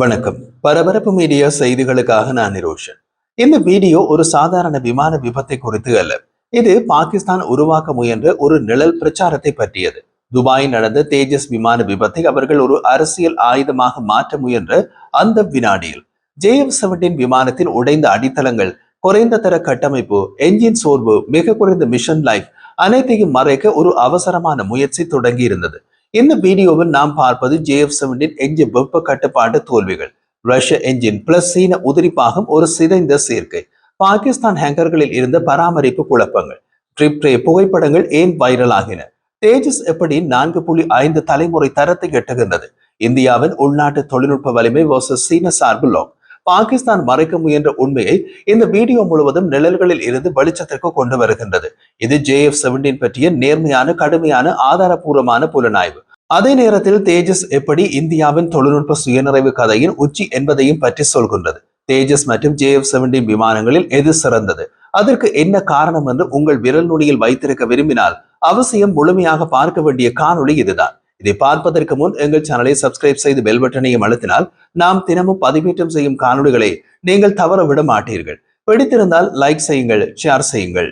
வணக்கம். பரபரப்பு மீடியா செய்திகளுக்காக நான் நிரோஷன். இந்த வீடியோ ஒரு சாதாரண விமான விபத்தை குறித்து அல்ல. இது பாகிஸ்தான் உருவாக்க முயன்ற ஒரு நிழல் பிரச்சாரத்தை பற்றியது. துபாயில் நடந்த தேஜஸ் விமான விபத்தை அவர்கள் ஒரு அரசியல் ஆயுதமாக மாற்ற முயன்ற அந்த வினாடியில் ஜேஎம் செவன்டீன் விமானத்தின் உடைந்த அடித்தளங்கள் குறைந்த தர கட்டமைப்பு என்ஜின் சோர்வு மிக குறைந்த மிஷன் லைஃப் அனைத்தையும் மறைக்க ஒரு அவசரமான முயற்சி தொடங்கி இருந்தது இந்த வீடியோவில் நாம் பார்ப்பது ஜேஎஃப் செவன்டீன் எஞ்சின் வெப்ப கட்டுப்பாட்டு தோல்விகள். ரஷ்ய எஞ்சின் பிளஸ் சீன உதிரிப்பாகம் ஒரு சிதைந்த சேர்க்கை. பாகிஸ்தான் ஹேங்கர்களில் இருந்த பராமரிப்பு குழப்பங்கள். ட்ரிப் ட்ரே புகைப்படங்கள் ஏன் வைரல் ஆகின? தேஜஸ் எப்படி நான்கு புள்ளி ஐந்து தலைமுறை தரத்தை எட்டுகின்றது? இந்தியாவின் உள்நாட்டு தொழில்நுட்ப வலிமை versus சீன சார்பு லோக் பாகிஸ்தான் மறைக்க முயன்ற உண்மையை இந்த வீடியோ முழுவதும் நிழல்களில் இருந்து வெளிச்சத்திற்கு கொண்டு வருகின்றது. இது ஜேஎஃப் செவன்டீன் பற்றிய நேர்மையான கடுமையான ஆதாரபூர்வமான புலனாய்வு. அதே நேரத்தில் தேஜஸ் எப்படி இந்தியாவின் தொழில்நுட்ப சுயநிறைவு கதையின் உச்சி என்பதையும் பற்றி சொல்கின்றது. தேஜஸ் மற்றும் ஜேஎஃப் செவன்டீன் விமானங்களில் எது சிறந்தது? அதற்கு என்ன காரணம் என்று உங்கள் விரல் நுனியில் வைத்திருக்க விரும்பினால் அவசியம் முழுமையாக பார்க்க வேண்டிய காணொளி இதுதான். இதை பார்ப்பதற்கு முன் எங்கள் சேனலை சப்ஸ்கிரைப் செய்து பெல் பட்டனையும் அழுத்தினால் நாம் தினமும் பதிவேற்றம் செய்யும் காணொளிகளை நீங்கள் தவற விட மாட்டீர்கள். பிடித்திருந்தால் லைக் செய்யுங்கள் ஷேர் செய்யுங்கள்.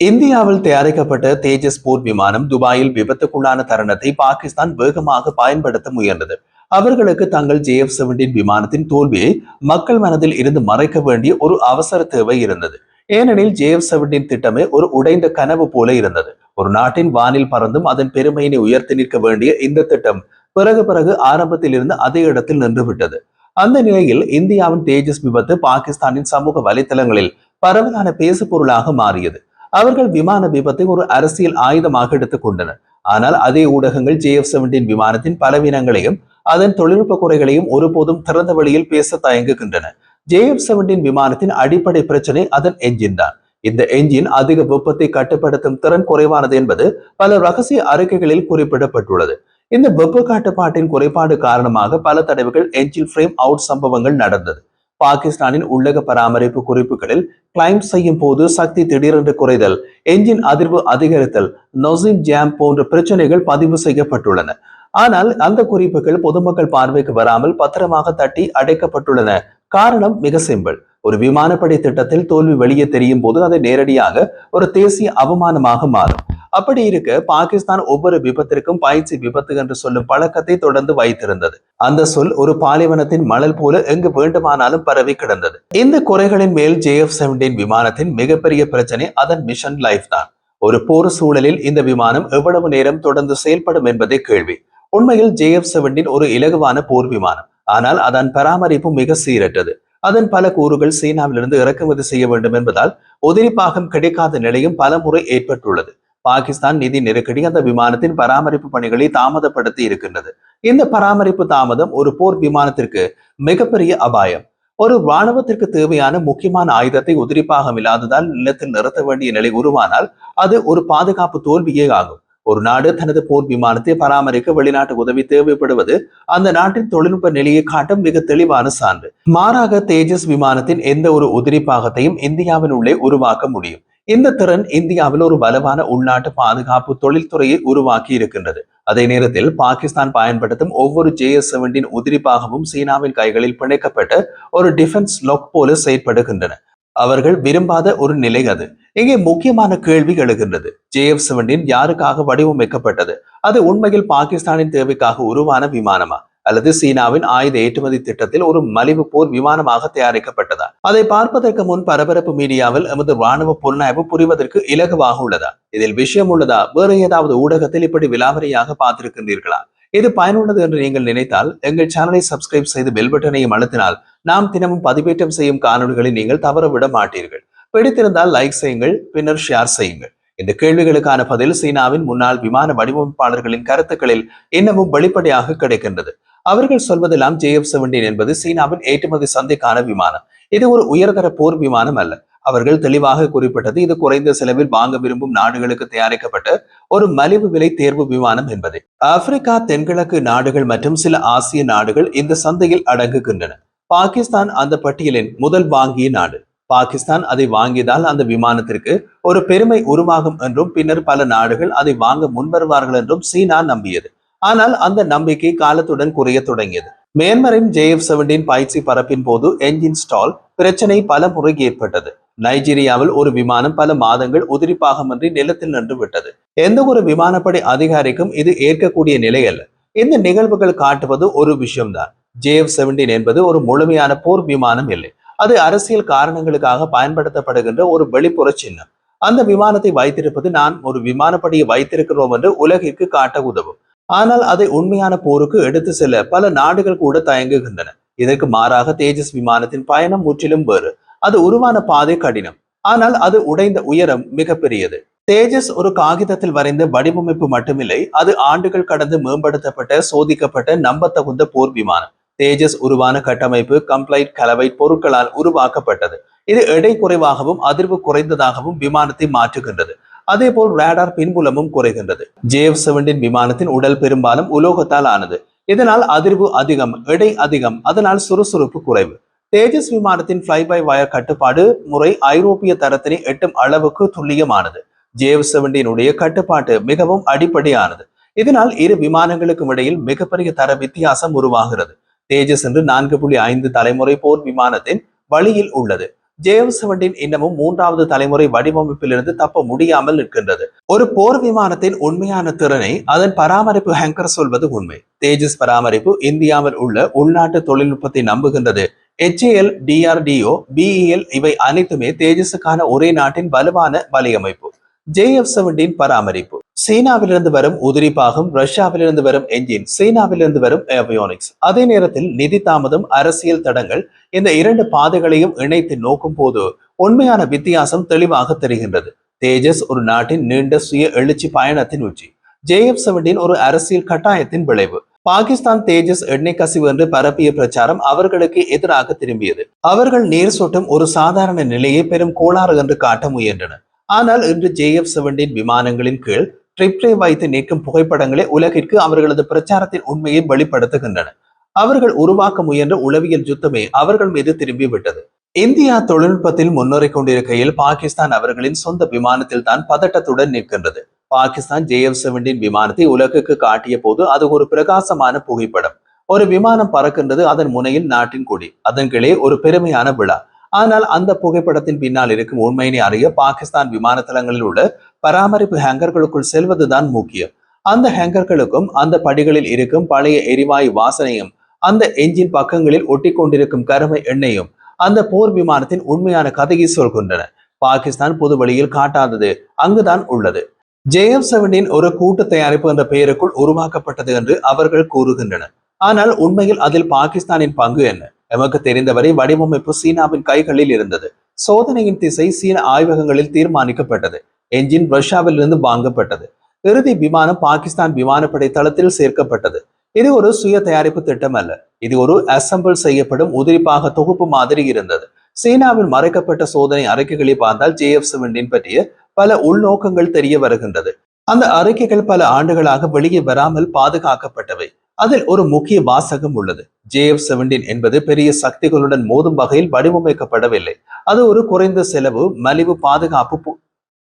இந்தியாவில் தயாரிக்கப்பட்ட தேஜஸ் போர் விமானம் துபாயில் விபத்துக்குள்ளான தருணத்தை பாகிஸ்தான் வேகமாக பயன்படுத்த முயன்றது. அவர்களுக்கு தங்கள் ஜேஎஃப் செவன்டீன் விமானத்தின் தோல்வியை மக்கள் மனதில் இருந்து மறைக்க வேண்டிய ஒரு அவசர தேவை இருந்தது. ஏனெனில் ஜேஎஃப் செவன்டீன் திட்டமே ஒரு உடைந்த கனவு போல இருந்தது. ஒரு நாட்டின் வானில் பறந்தும் அதன் பெருமையினை உயர்த்தி நிற்க வேண்டிய இந்த திட்டம் பிறகு பிறகு ஆரம்பத்தில் இருந்து அதே இடத்தில் நின்றுவிட்டது அந்த நிலையில் இந்தியாவின் தேஜஸ் விபத்து பாகிஸ்தானின் சமூக வலைத்தளங்களில் பரவலான பேசு பொருளாக மாறியது. அவர்கள் விமான விபத்தை ஒரு அரசியல் ஆயுதமாக எடுத்துக் கொண்டனர். ஆனால் அதே ஊடகங்கள் ஜேஎஃப் செவன்டீன் விமானத்தின் பலவீனங்களையும் அதன் தொழில்நுட்ப குறைகளையும் ஒருபோதும் திறந்த வழியில் பேச தயங்குகின்றன. ஜேஎஃப் செவன்டீன் விமானத்தின் அடிப்படை பிரச்சனை அதன் என்ஜின் தான். இந்த என்ஜின் அதிக வெப்பத்தை கட்டுப்படுத்தும் திறன் குறைவானது என்பது பல ரகசிய அறிக்கைகளில் குறிப்பிடப்பட்டுள்ளது. இந்த வெப்ப கட்டுப்பாட்டின் குறைபாடு காரணமாக பல தடவைகள் என்ஜின் ஃப்ரேம் அவுட் சம்பவங்கள் நடந்தது. பாகிஸ்தானின் உள்ளக பராமரிப்பு குறிப்புகளில் கிளைம் செய்யும் போது சக்தி திடீரென்று குறைதல் என்ஜின் அதிர்வு அதிகரித்தல் நொசின் ஜாம் போன்ற பிரச்சனைகள் பதிவு செய்யப்பட்டுள்ளன. ஆனால் அந்த குறிப்புகள் பொதுமக்கள் பார்வைக்கு வராமல் பத்திரமாக தட்டி அடைக்கப்பட்டுள்ளன. காரணம் மிக சிம்பிள் ஒரு விமானப்படை திட்டத்தில் தோல்வி வெளியே தெரியும் போது அதை நேரடியாக ஒரு தேசிய அவமானமாக மாறும். அப்படி இருக்க பாகிஸ்தான் ஒவ்வொரு விபத்திற்கும் பயிற்சி விபத்து என்று சொல்லும் பழக்கத்தை தொடர்ந்து வைத்திருந்தது. அந்த சொல் ஒரு பாலைவனத்தின் மணல் போல எங்கு வேண்டுமானாலும் பரவி கிடந்தது. இந்த குறைகளின் மேல் ஜே எஃப் செவன்டீன் விமானத்தின் மிகப்பெரிய பிரச்சனை அதன் மிஷன் லைஃப் தான். ஒரு போர் சூழலில் இந்த விமானம் எவ்வளவு நேரம் தொடர்ந்து செயல்படும் என்பதே கேள்வி. உண்மையில் ஜே எஃப் செவன்டீன் ஒரு இலகுவான போர் விமானம். ஆனால் அதன் பராமரிப்பு மிக சீரற்றது. அதன் பல கூறுகள் சீனாவிலிருந்து இறக்குமதி செய்ய வேண்டும் என்பதால் உதிரி பாகம் கிடைக்காத நிலையும் பல முறை ஏற்பட்டுள்ளது. பாகிஸ்தான் நிதி நெருக்கடி அந்த விமானத்தின் பராமரிப்பு பணிகளை தாமதப்படுத்தி இருக்கின்றது. இந்த பராமரிப்பு தாமதம் ஒரு போர் விமானத்திற்கு மிகப்பெரிய அபாயம். ஒரு இராணுவத்திற்கு தேவையான முக்கியமான ஆயுதத்தை உதிரிப்பாகம் இல்லாததால் நிலத்தில் நிறுத்த வேண்டிய நிலை உருவானால் அது ஒரு பாதுகாப்பு தோல்வியே ஆகும். ஒரு நாடு தனது போர் விமானத்தை பராமரிக்க வெளிநாட்டு உதவி தேவைப்படுவது அந்த நாட்டின் தொழில்நுட்ப நிலையை காட்டும் மிக தெளிவான சான்று. மாறாக தேஜஸ் விமானத்தின் எந்த ஒரு உதிரிப்பாகத்தையும் இந்தியாவின் உள்ளே உருவாக்க முடியும். இந்த திறன் இந்தியாவில் ஒரு பலமான உள்நாட்டு பாதுகாப்பு தொழில்துறையை உருவாக்கி இருக்கின்றது. அதே நேரத்தில் பாகிஸ்தான் பயன்படுத்தும் ஒவ்வொரு ஜேஎஸ் செவன்டீன் உதிரிப்பாகவும் சீனாவின் கைகளில் பிணைக்கப்பட்ட ஒரு டிஃபென்ஸ் லொக் போல செயற்படுகின்றன. அவர்கள் விரும்பாத ஒரு நிலை அது. இங்கே முக்கியமான கேள்வி எழுகின்றது. ஜேஎஃப் செவன்டீன் யாருக்காக வடிவமைக்கப்பட்டது? அது உண்மையில் பாகிஸ்தானின் தேவைக்காக உருவான விமானமா? அல்லது சீனாவின் ஆயுத ஏற்றுமதி திட்டத்தில் ஒரு மலிவு போர் விமானமாக தயாரிக்கப்பட்டதா? அதை பார்ப்பதற்கு முன் பரபரப்பு மீடியாவில் எமது ராணுவ புலனாய்வு புரிவதற்கு இலகுவாக உள்ளதா? இதில் விஷயம் உள்ளதா? வேறு ஏதாவது ஊடகத்தில் இப்படி விலாவரியாக பார்த்திருக்கின்றீர்களா? இது பயனுள்ளது என்று நீங்கள் நினைத்தால் எங்கள் சேனலை சப்ஸ்கிரைப் செய்து பெல் பட்டனையும் அழுத்தினால் நாம் தினமும் பதிவேற்றம் செய்யும் காணொலிகளை நீங்கள் தவறவிட மாட்டீர்கள். பிடித்திருந்தால் லைக் செய்யுங்கள் பின்னர் ஷேர் செய்யுங்கள். இந்த கேள்விகளுக்கான பதில் சீனாவின் முன்னாள் விமான வடிவமைப்பாளர்களின் கருத்துக்களில் இன்னமும் வெளிப்படையாக கிடைக்கின்றது. அவர்கள் சொல்வதெல்லாம் ஜேஎஃப் செவன்டீன் என்பது சீனாவின் ஏற்றுமதி சந்தைக்கான விமானம். இது ஒரு உயர்தர போர் விமானம் அல்ல. அவர்கள் தெளிவாக குறிப்பிட்டது இது குறைந்த செலவில் வாங்க விரும்பும் நாடுகளுக்கு தயாரிக்கப்பட்ட ஒரு மலிவு விலை தேர்வு விமானம் என்பதே. ஆப்பிரிக்கா தென்கிழக்கு நாடுகள் மற்றும் சில ஆசிய நாடுகள் இந்த சந்தையில் அடங்குகின்றன. பாகிஸ்தான் அந்த பட்டியலின் முதல் வாங்கிய நாடு. பாகிஸ்தான் அதை வாங்கியதால் அந்த விமானத்திற்கு ஒரு பெருமை உருவாகும் என்றும் பின்னர் பல நாடுகள் அதை வாங்க முன்வருவார்கள் என்றும் சீனா நம்பியது. ஆனால் அந்த நம்பிக்கை காலத்துடன் குறைய தொடங்கியது. மியான்மரின் ஜேஎஃப் செவன்டீன் பயிற்சி பரப்பின் போது என்ஜின் ஸ்டால் பிரச்சனை பல முறை ஏற்பட்டது. நைஜீரியாவில் ஒரு விமானம் பல மாதங்கள் உதிரிப்பாகமின்றி நிலத்தில் நின்று விட்டது. எந்த ஒரு விமானப்படை அதிகாரிக்கும் இது ஏற்கக்கூடிய நிலை அல்ல இந்த நிகழ்வுகள் காட்டுவது ஒரு விஷயம்தான். ஜேஎஃப் செவன்டீன் என்பது ஒரு முழுமையான போர் விமானம் இல்லை. அது அரசியல் காரணங்களுக்காக பயன்படுத்தப்படுகின்ற ஒரு வெளிப்புற சின்னம். அந்த விமானத்தை வைத்திருப்பது நான் ஒரு விமானப்படியை வைத்திருக்கிறோம் என்று உலகிற்கு காட்ட உதவும். ஆனால் அதை உண்மையான போருக்கு எடுத்து செல்ல பல நாடுகள் கூட தயங்குகின்றன. இதற்கு மாறாக தேஜஸ் விமானத்தின் பயணம் முற்றிலும் வேறு. அது உருவான பாதை கடினம். ஆனால் அது உடைந்த உயரம் மிகப்பெரியது. தேஜஸ் ஒரு காகிதத்தில் வரைந்த வடிவமைப்பு மட்டுமில்லை அது ஆண்டுகள் கடந்து மேம்படுத்தப்பட்ட சோதிக்கப்பட்ட நம்பத்தகுந்த போர் விமானம். தேஜஸ் உருவான கட்டமைப்பு கம்ப்ளைட் கலவை பொருட்களால் உருவாக்கப்பட்டது. இது எடை குறைவாகவும் அதிர்வு குறைந்ததாகவும் விமானத்தை மாற்றுகின்றது. அதேபோல் ரேடார் பின்புலமும் குறைகின்றது. ஜேஎஃப் செவன்டீன் விமானத்தின் உடல் பெரும்பாலும் உலோகத்தால் ஆனது. இதனால் அதிர்வு அதிகம் எடை அதிகம் அதனால் சுறுசுறுப்பு குறைவு. தேஜஸ் விமானத்தின் ஃப்ளை பை வயர் கட்டுப்பாடு முறை ஐரோப்பிய தரத்தினை எட்டும் அளவுக்கு துல்லியமானது. ஜேவ் செவன்டீனுடைய கட்டுப்பாட்டு மிகவும் அடிப்படையானது. இதனால் இரு விமானங்களுக்கும் இடையில் மிகப்பெரிய தர வித்தியாசம் உருவாகிறது. தேஜஸ் என்று நான்கு புள்ளி ஐந்து தலைமுறை போர் விமானத்தின் வழியில் உள்ளது. ஜேவ் செவன்டீன் இன்னமும் மூன்றாவது தலைமுறை வடிவமைப்பிலிருந்து தப்ப முடியாமல் நிற்கின்றது. ஒரு போர் விமானத்தின் உண்மையான திறனை அதன் பராமரிப்பு ஹேங்கர் சொல்வது உண்மை. தேஜஸ் பராமரிப்பு இந்தியாவில் உள்ள உள்நாட்டு தொழில்நுட்பத்தை நம்புகின்றது. HAL டிஆர்டிஓ பிஇஎல் இவை அனைத்துமே தேஜஸுக்கான ஒரே நாட்டின் வலுவான வலையமைப்பு. ஜேஎஃப் செவன்டீன் பராமரிப்பு. சீனாவிலிருந்து வரும் உதிரி பாகம் ரஷ்யாவிலிருந்து வரும் என்ஜின் சீனாவிலிருந்து வரும் ஏவியோனிக்ஸ் அதே நேரத்தில் நிதி தாமதம் அரசியல் தடங்கள் இந்த இரண்டு பாதைகளையும் இணைத்து நோக்கும் போது உண்மையான வித்தியாசம் தெளிவாக தெரிகின்றது. தேஜஸ் ஒரு நாட்டின் நீண்ட சுய எழுச்சி பயணத்தின் உச்சி. ஜேஎஃப் செவன்டீன் ஒரு அரசியல் கட்டாயத்தின் விளைவு. பாகிஸ்தான் தேஜஸ் எண்ணெய் கசிவு என்று பரப்பிய பிரச்சாரம் அவர்களுக்கு எதிராக திரும்பியது. அவர்கள் நீர் சொட்டும் ஒரு சாதாரண நிலையை பெரும் கோளாறு என்று காட்ட முயன்றனர். ஆனால் இன்று ஜேஎஃப் செவன்டீன் விமானங்களின் கீழ் ட்ரிப்ளை வைத்து நீக்கும் புகைப்படங்களே உலகிற்கு அவர்களது பிரச்சாரத்தின் உண்மையை வெளிப்படுத்துகின்றன. அவர்கள் உருவாக்க முயன்ற உளவியல் யுத்தமே அவர்கள் மீது திரும்பிவிட்டது. இந்தியா தொழில்நுட்பத்தில் முன்னேறிக் கொண்டிருக்கையில் பாகிஸ்தான் அவர்களின் சொந்த விமானத்தில் தான் பதட்டத்துடன் நிற்கின்றது. பாகிஸ்தான் ஜே எஃப் செவன்டீன் விமானத்தை உலகுக்கு காட்டிய போது அது ஒரு பிரகாசமான புகைப்படம். ஒரு விமானம் பறக்கின்றது அதன் முனையில் நாட்டின் கொடி. அதன் கீழே ஒரு பெருமையான விழா. ஆனால் அந்த புகைப்படத்தின் பின்னால் இருக்கும் உண்மையினை அறிய பாகிஸ்தான் விமான தளங்களில் உள்ள பராமரிப்பு ஹேங்கர்களுக்குள் செல்வதுதான் முக்கியம். அந்த ஹேங்கர்களுக்கும் அந்த படிகளில் இருக்கும் பழைய எரிவாயு வாசனையும் அந்த எஞ்சின் பக்கங்களில் ஒட்டி கொண்டிருக்கும் கருமை எண்ணெயும் அந்த போர் விமானத்தின் உண்மையான கதையை சொல்கின்றன. பாகிஸ்தான் பொது வழியில் காட்டாதது அங்குதான் உள்ளது. ஜேஎம் செவனின் ஒரு கூட்டு தயாரிப்பு என்ற பெயருக்குள் உருவாக்கப்பட்டது என்று அவர்கள் கூறுகின்றனர். ஆனால் உண்மையில் அதில் பாகிஸ்தானின் பங்கு என்ன? எமக்கு தெரிந்தவரை வடிவமைப்பு சீனாவின் கைகளில் இருந்தது. சோதனையின் திசை சீன ஆய்வகங்களில் தீர்மானிக்கப்பட்டது. என்ஜின் ரஷ்யாவிலிருந்து வாங்கப்பட்டது. இறுதி விமானம் பாகிஸ்தான் விமானப்படை தளத்தில் சேர்க்கப்பட்டது. இது ஒரு சுய தயாரிப்பு திட்டம் அல்ல இது ஒரு அசம்பிள் செய்யப்படும் உதிரிப்பாக தொகுப்பு மாதிரி இருந்தது. சீனாவின் மறைக்கப்பட்ட சோதனை அறிக்கைகளை பார்த்தால் ஜேஎஃப் செவன்டீன் பற்றிய பல உள்நோக்கங்கள் தெரிய வருகின்றது. அந்த அறிக்கைகள் பல ஆண்டுகளாக வெளியே வராமல் பாதுகாக்கப்பட்டவை. அதில் ஒரு முக்கிய வாசகம் உள்ளது. ஜேஎஃப் செவன்டீன் என்பது பெரிய சக்திகளுடன் மோதும் வகையில் வடிவமைக்கப்படவில்லை. அது ஒரு குறைந்த செலவு மலிவு பாதுகாப்பு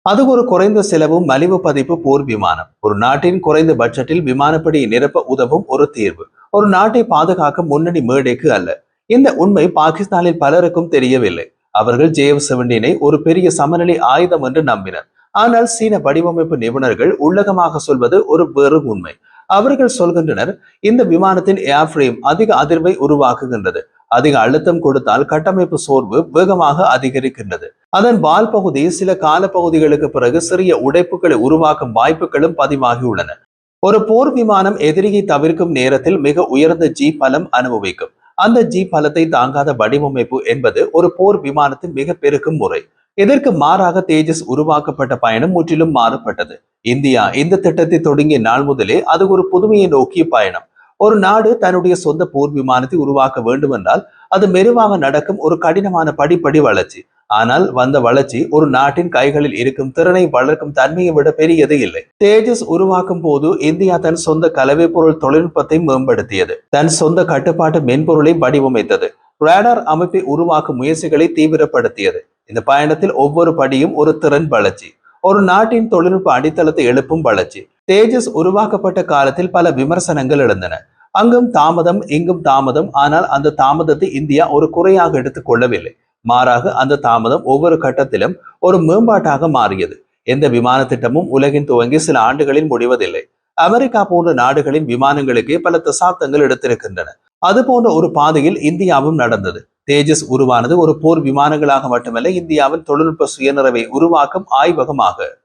அது ஒரு குறைந்த செலவு மலிவு பதிப்பு போர் விமானம். ஒரு நாட்டின் குறைந்த பட்ஜெட்டில் விமானப்படி நிரப்ப உதவும் ஒரு தீர்வு. ஒரு நாட்டை பாதுகாக்க முன்னணி மேடைக்கு அல்ல. இந்த உண்மை பாகிஸ்தானில் பலருக்கும் தெரியவில்லை. அவர்கள் ஜேஎஃப் செவன்டீனை ஒரு பெரிய சமநிலை ஆயுதம் என்று நம்பினர். ஆனால் சீன வடிவமைப்பு நிபுணர்கள் உள்ளகமாக சொல்வது ஒரு வேறு உண்மை. அவர்கள் சொல்கின்றனர் இந்த விமானத்தின் ஏர்ஃப்ரேம் அதிக அதிர்வை உருவாக்குகின்றது. அதிக அழுத்தம் கொடுத்தால் கட்டமைப்பு சோர்வு வேகமாக அதிகரிக்கின்றது. அதன் வால் பகுதி சில காலப்பகுதிகளுக்கு பிறகு சிறிய உடைப்புகளை உருவாக்கும் வாய்ப்புகளும் பதிவாகியுள்ளன ஒரு போர் விமானம் எதிரியை தவிர்க்கும் நேரத்தில் மிக உயர்ந்த ஜி பலம் அனுபவிக்கும். அந்த ஜி பலத்தை தாங்காத வடிவமைப்பு என்பது ஒரு போர் விமானத்தின் மிக பெருக்கும் முறை. இதற்கு மாறாக தேஜஸ் உருவாக்கப்பட்ட பயணம் முற்றிலும் மாறுபட்டது? இந்தியா இந்த திட்டத்தை தொடங்கிய நாள் முதலே அது ஒரு புதுமையை நோக்கிய பயணம். ஒரு நாடு தன்னுடைய சொந்த போர் விமானத்தை உருவாக்க வேண்டும் என்றால் அது மெதுவாக நடக்கும் ஒரு கடினமான படிப்படி வளர்ச்சி. ஆனால் வந்த வளர்ச்சி ஒரு நாட்டின் கைகளில் இருக்கும் திறனை வளர்க்கும் தன்மையை விட பெரியது இல்லை. தேஜஸ் உருவாக்கும் போது இந்தியா தன் சொந்த கலவை பொருள் தொழில்நுட்பத்தை மேம்படுத்தியது. தன் சொந்த கட்டுப்பாட்டு மென்பொருளை வடிவமைத்தது. ரேடார் அமைப்பை உருவாக்கும் முயற்சிகளை தீவிரப்படுத்தியது. இந்த பயணத்தில் ஒவ்வொரு படியும் ஒரு திறன் வளர்ச்சி ஒரு நாட்டின் தொழில்நுட்ப அடித்தளத்தை எழுப்பும் வளர்ச்சி. தேஜஸ் உருவாக்கப்பட்ட காலத்தில் பல விமர்சனங்கள் எழுந்தன. அங்கும் தாமதம் இங்கும் தாமதம் ஆனால் அந்த தாமதத்தை இந்தியா ஒரு குறையாக எடுத்துக் கொள்ளவில்லை. மாறாக அந்த தாமதம் ஒவ்வொரு கட்டத்திலும் ஒரு மேம்பாட்டாக மாறியது. எந்த விமான திட்டமும் உலகின் துவங்கி சில ஆண்டுகளில் முடிவதில்லை. அமெரிக்கா போன்ற நாடுகளின் விமானங்களுக்கே பல தசாப்தங்கள் எடுத்திருக்கின்றன. அது போன்ற ஒரு பாதையில் இந்தியாவும் நடந்தது. தேஜஸ் உருவானது ஒரு போர் விமானங்களாக மட்டுமல்ல இந்தியாவில் தொழில்நுட்ப சுயநிறைவை உருவாக்கும் ஆய்வகமாக.